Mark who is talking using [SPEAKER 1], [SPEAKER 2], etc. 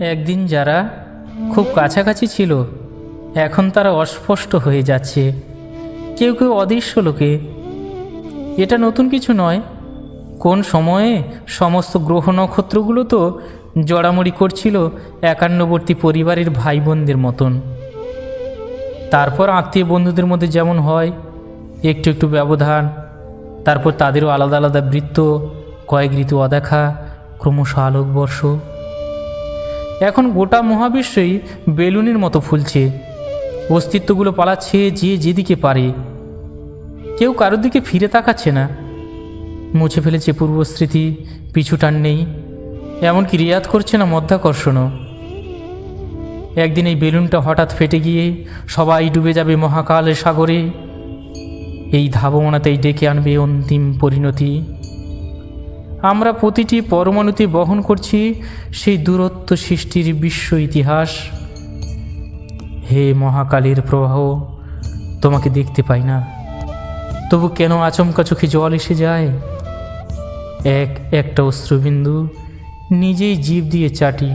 [SPEAKER 1] একদিন যারা খুব কাছাকাছি ছিল, এখন তারা অস্পষ্ট হয়ে যাচ্ছে। কেউ কেউ অদৃশ্য লোকে, এটা নতুন কিছু নয়। কোন সময়ে সমস্ত গ্রহ নক্ষত্রগুলো তো জড়ামড়ি করছিল একান্নবর্তী পরিবারের ভাই বোনদের মতন। তারপর আত্মীয় বন্ধুদের মধ্যে যেমন হয়, একটু একটু ব্যবধান, তারপর তাদেরও আলাদা আলাদা বৃত্ত, কয়েক ঋতু অদেখা, ক্রমশ আলোকবর্ষ। এখন গোটা মহাবিশ্বই বেলুনের মতো ফুলছে। অস্তিত্বগুলো পালাচ্ছে যে যেদিকে পারে। কেউ কারোর দিকে ফিরে তাকাচ্ছে না। মুছে ফেলেছে পূর্বস্মৃতি পিছুটান নেই। এমনকি রিয়াদ করছে না মধ্যাকর্ষণও। একদিন এই বেলুনটা হঠাৎ ফেটে গিয়ে সবাই ডুবে যাবে মহাকালের সাগরে। এই ধাবমনাতেই ডেকে আনবে অন্তিম পরিণতি। আমরা প্রতিটি পরমাণুতে বহন করছি সেই দূরত্ব সৃষ্টির বিশ্ব ইতিহাস। হে মহাকালীর প্রবাহ, তোমাকে দেখতে পাই না। তবু কেন আচমকা চোখে জল এসে যায়? এক একটা অশ্রুবিন্দু নিজেই জীব দিয়ে চাটি।